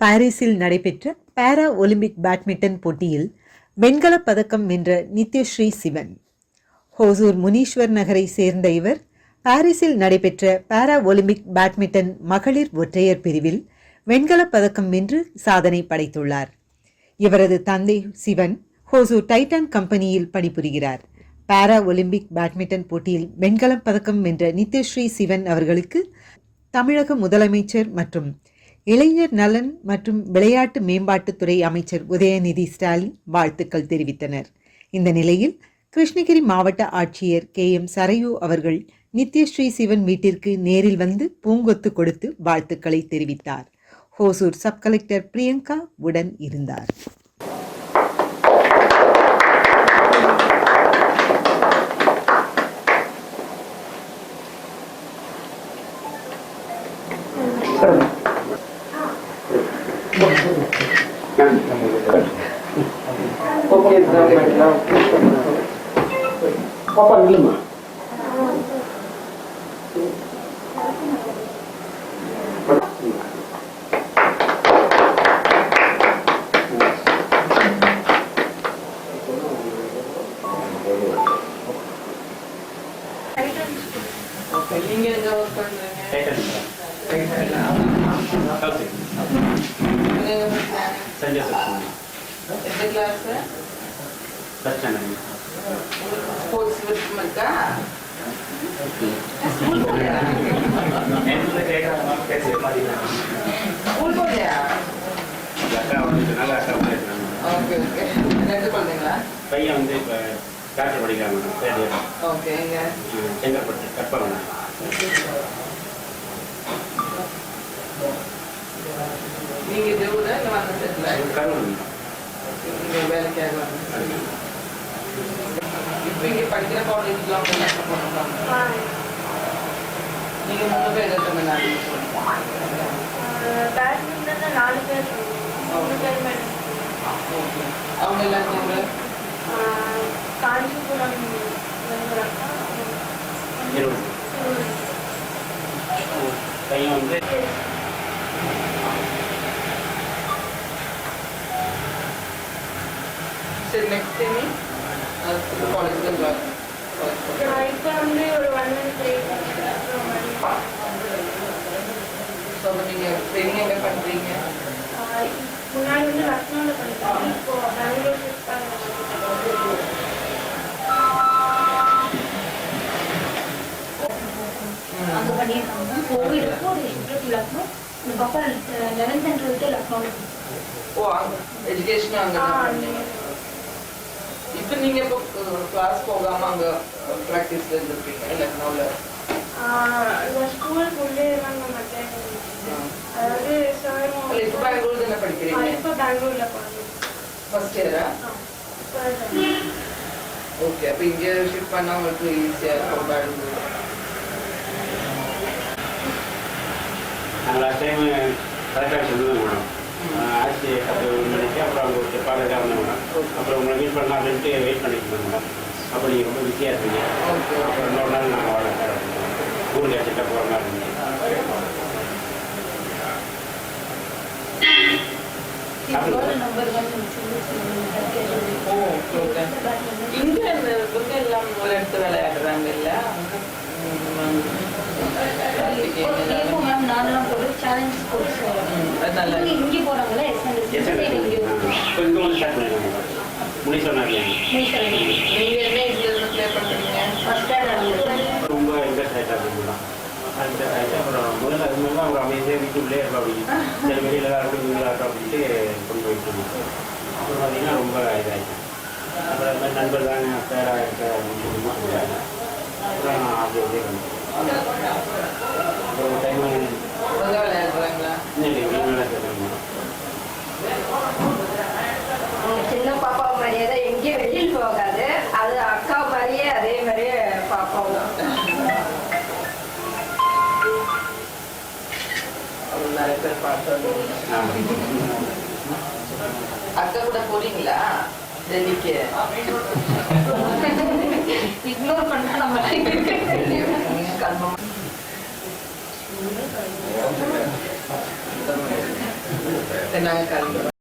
பாரிஸில் நடைபெற்ற para Olympic badminton போட்டியில் வெண்கலப் பதக்கம் வென்ற நித்யஸ்ரீ சிவன். ஹோசூர் முனீஸ்வர் நகரை சேர்ந்த இவர் பாரிஸில் நடைபெற்ற பாரா ஒலிம்பிக் பேட்மிண்டன் மகளிர் ஒற்றையர் பிரிவில் வெண்கலப் பதக்கம் வென்று சாதனை படைத்துள்ளார். இவரது தந்தை சிவன் ஹோசூர் டைட்டான் கம்பெனியில் பணிபுரிகிறார். பாரா ஒலிம்பிக் பேட்மிண்டன் போட்டியில் வெண்கலப் பதக்கம் வென்ற நித்யஸ்ரீ சிவன் அவர்களுக்கு தமிழக முதலமைச்சர் மற்றும் இளைஞர் நலன் மற்றும் விளையாட்டு மேம்பாட்டுத்துறை அமைச்சர் உதயநிதி ஸ்டாலின் வாழ்த்துக்கள் தெரிவித்தனர். இந்த நிலையில் கிருஷ்ணகிரி மாவட்ட ஆட்சியர் கே எம் சரையு அவர்கள் நித்யஸ்ரீ சிவன் வீட்டிற்கு நேரில் வந்து பூங்கொத்து கொடுத்து வாழ்த்துக்களை தெரிவித்தார். ஹோசூர் சப் கலெக்டர் பிரியங்கா உடன் இருந்தார். நீங்க எங்க ஒர்க் பண்றீங்க பிரச்சனை பையன் வந்து இப்போ டாக்டர் படிக்கிறாங்க third year okay Chengalpattu Karpagam. நீங்கள் கருண் வேலைக்காக இப்போ இங்க படிக்கிற காலேஜ்லாம் போகணும் நீங்க மூணு பேர் எத்தனை நாள் பேட்மிண்டன்ல நாலு பேர் மூணு பேர் மேடம் ஓகே அவங்க எல்லாம் சேர்ந்து காஞ்சிபுரம் வெங்கடக்கா இருபது பையன் வந்து சரி நெக்ஸ்ட் டைம் காலேஜ்க்கு ஜாயின் இப்போ வந்து ஒரு ஒன் மந்த் ஸோ நீங்க ட்ரைனிங் எங்க பண்றீங்க முன்னாடி வந்து லக்னோவில் பண்ணிட்டோம் இப்போ பெங்களூர் ஷிஃப்ட் அங்கே பண்ணியிருக்காங்க கோவிலுக்கு ஒரு ஷிஃப்ட் லக்னோ இந்த பாப்பா லெவன்த் அண்ட் டுவெல்த்து லக்னோவில் ஓ அங்க எஜுகேஷன் அங்க ஆ தான் அந்த பண்ணீங்க. இப்போ நீங்க இப்போ கிளாஸ் போகாம அங்க ப்ராக்டிஸ்ல இருந்திருப்பீங்க லக்னோல ஸ்கூல் ஃபுல்லே தான் மாட்டேன் அதாவது சார் இப்போ பெங்களூர் தானே படிக்கிறீங்க? இப்போ பெங்களூரில் போனது ஃபர்ஸ்ட் இயரா ஓகே அப்போ இங்க ஷிஃப்ட் பண்ணா உங்களுக்கு ஈஸியா இருக்கும் பெங்களூர் நாங்கள் லாஸ்ட் டைம் கரெக்டாக சொல்லுவோம் மேடம் ஆட்சி பத்து மணிக்கு அப்புறம் அவங்க ஒரு வந்தோம் மேடம். அப்புறம் உங்களை மீட் பண்ணலாம் அப்படின்ட்டு வெயிட் பண்ணிட்டு மேடம். அப்போ நீங்கள் ரொம்ப பிஸியாக இருப்பீங்க அப்புறம் இன்னொரு நாள் நாங்கள் வரேன் சார். ஊருக்கு அடிச்சுட்டு போகிற மாதிரி இங்க இந்த இவங்க எல்லாம் ஒரு இடத்து விளையாடுறாங்க இல்ல? போட்டு அதனால இங்கே இப்போ இங்கே வந்து ஸ்டார்ட் பண்ணிடுறாங்க மேடம் முடிச்சு சொன்னாங்க நீங்க என்ன இதுல ப்ளே பண்றீங்க? ஸ்டாண்டர்ட் ரொம்ப அப்புறம் முதல்ல அது மாதிரி அவங்க அமைதியாக வீட்டுக்குள்ளே இருப்பா அப்படி. சரி வெளியில் எல்லாரும் இவங்களா இருக்கா அப்படின்ட்டு கொண்டு போயிட்டு இருந்தோம் அப்புறம் பார்த்தீங்கன்னா ரொம்ப இதாகிட்டேன் அப்புறம் இந்த மாதிரி நண்பர் தாங்க பேராக இருக்க அப்படின்னு சொல்லி சொன்னாங்க அப்புறம் அப்படி அப்படியே பண்ணேன் அப்புறம் ஒரு டைம் முதல்ல விளையாடுறாங்களா இல்லை வீட்டில் கேட்டாங்க மேடம் சின்ன பாப்பா மாதிரியே தான் எங்கேயும் வெளியில் போகாது. அது அக்கா மாதிரியே அதே மாதிரியே பாப்பாவும் அவங்க நிறைய பேர் அக்கா கூட போறீங்களா டெல்லிக்கு. இக்னோர் பண்ணா நம்ம கன்ஃபார்ம். நாங்கள் கலந்துருவோம்